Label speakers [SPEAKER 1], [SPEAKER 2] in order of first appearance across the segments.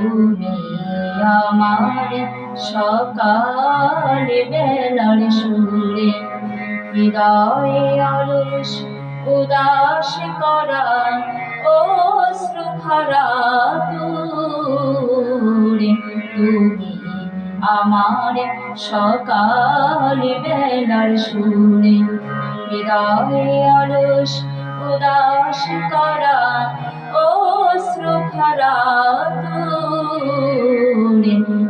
[SPEAKER 1] তুমি আমার সকাল বেলার সুরে হৃদয়ে আলস উদাস করা অশ্রু ভরা তুমি আমার সকাল বেলার সুরে হৃদয়ে আলস উদাস করা অশ্রু ভরা দূরে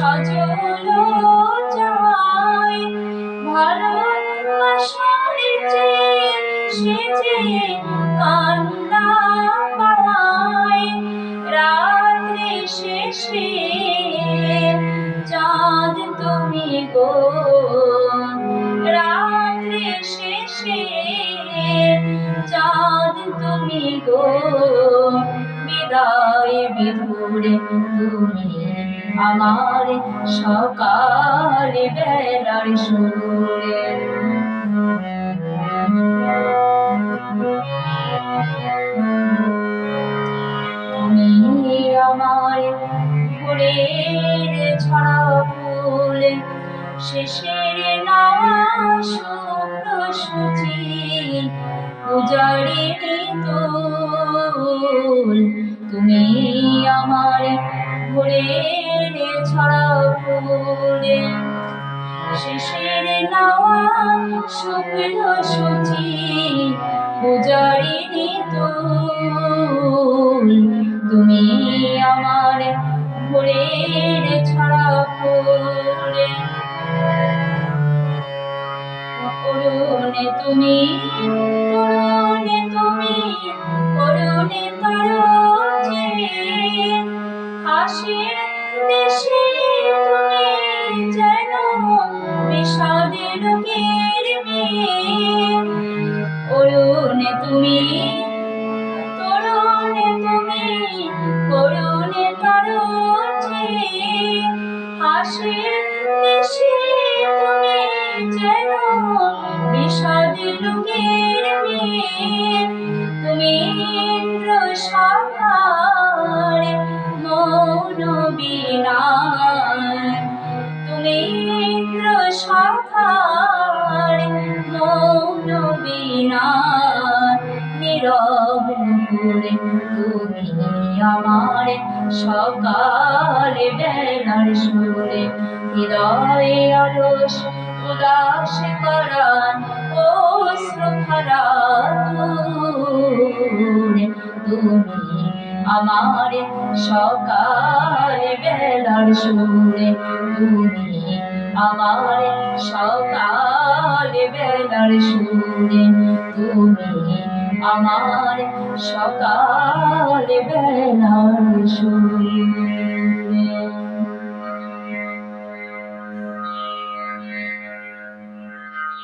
[SPEAKER 1] সজল যায় ভালো সরেছে সেজে কান্না পায় রাত্রি শেষে চাঁদ তুমি গো। রাত্রি শেষে তুমি গো। বিদায় বিধুরে তুমি। আমার সকাল বেলার সুরে। তুমি আমার ভোরের ছড়া ফুল, শেষের নাওয়া শুভ্র সূচি তোল। তুমি আমার ভোরের ছড়া শেষের নাওয়া শুভ্র সূচি পূজারিণী তোল। তুমি আমার ভোরের ছড়া ফুলে করুণে তুমি করুণে তুমি করুণে তরজে হাসির দেশে লোকের মেয়ে অরুণে তুমি তরুণে তুমি করুণে তরজে হাসির দেশে তুমি যেন বিষাদ লোকের মেয়ে তুমি ইন্দ্র সভার মৌন বিনায় নীরব তুমি আমার সকাল বেলার সুরে, হৃদয়ে আলস উদাস করান ও শ্রুভরা দূরে, তুমি আমার সকাল বেলার সুরে, তুমি আমার সকাল বেলার সুরে তুমি আমার সকাল বেলার সুরে